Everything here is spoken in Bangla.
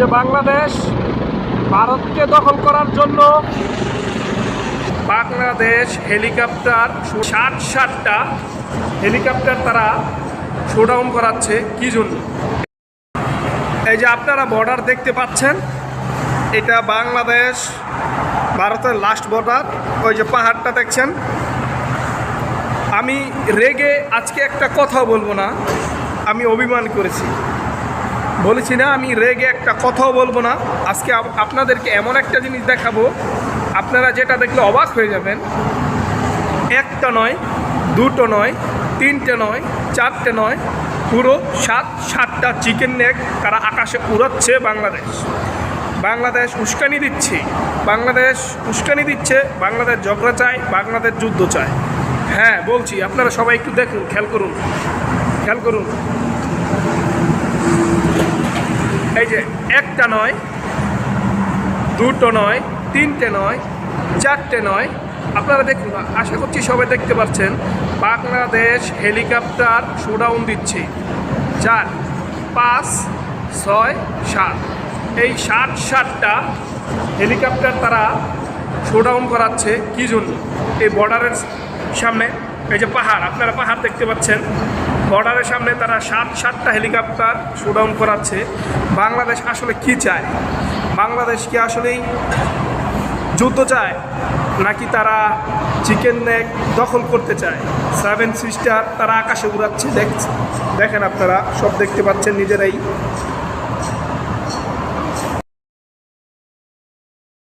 যে বাংলাদেশ, ভারতকে দখল করার জন্য বাংলাদেশ হেলিকপ্টার ষাট ষাটটা হেলিকপ্টার তারা শোডাউন করাচ্ছে। কি জন্য? এই যে আপনারা বর্ডার দেখতে পাচ্ছেন, এটা বাংলাদেশ, ভারতের লাস্ট বর্ডার ওই যে পাহাড়টা দেখছেন। আমি রেগে আজকে একটা কথা বলব না, আমি অভিমান করেছি। বলেছি না, আমি রেগে একটা কথাও বলব না। আজকে আপ- আপনাদেরকে এমন একটা জিনিস দেখাবো, আপনারা যেটা দেখলে অবাক হয়ে যাবেন। একটা নয়, দুটো নয়, তিনটে নয়, চারটে নয়, পুরো সাত, সাতটা চিকেন নেক তারা আকাশে উড়াচ্ছে বাংলাদেশ। বাংলাদেশ উস্কানি দিচ্ছে, বাংলাদেশ উস্কানি দিচ্ছে, বাংলাদেশ ঝগড়া চায়, বাংলাদেশ যুদ্ধ চায়। হ্যাঁ বলছি, আপনারা সবাই একটু দেখুন, খেয়াল করুন খেয়াল করুন। এই যে একটা নয়, দুটো নয়, তিনটে নয়, চারটে নয়। আপনারা দেখুন আশা করছি সবাই দেখতে পাচ্ছেন, বাংলাদেশ হেলিকপ্টার শোডাউন দিচ্ছে। চার, পাঁচ, ছয়, সাত। এই সাত সাতটা হেলিকপ্টার তারা শোডাউন করাচ্ছে, কী জন্য? এই বর্ডারের সামনে, এই যে পাহাড়, আপনারা পাহাড় দেখতে পাচ্ছেন। বর্ডারের সামনে তারা সাত, সাতটা হেলিকপ্টার শোডাউন করাচ্ছে। বাংলাদেশ আসলে কি চায়? বাংলাদেশ কি আসলেই যুদ্ধ চায়, নাকি তারা চিকেন নেক দখল করতে চায়? সেভেন সিস্টার তারা আকাশে উড়াচ্ছে দেখছে দেখেন আপনারা, সব দেখতে পাচ্ছেন নিজেরাই।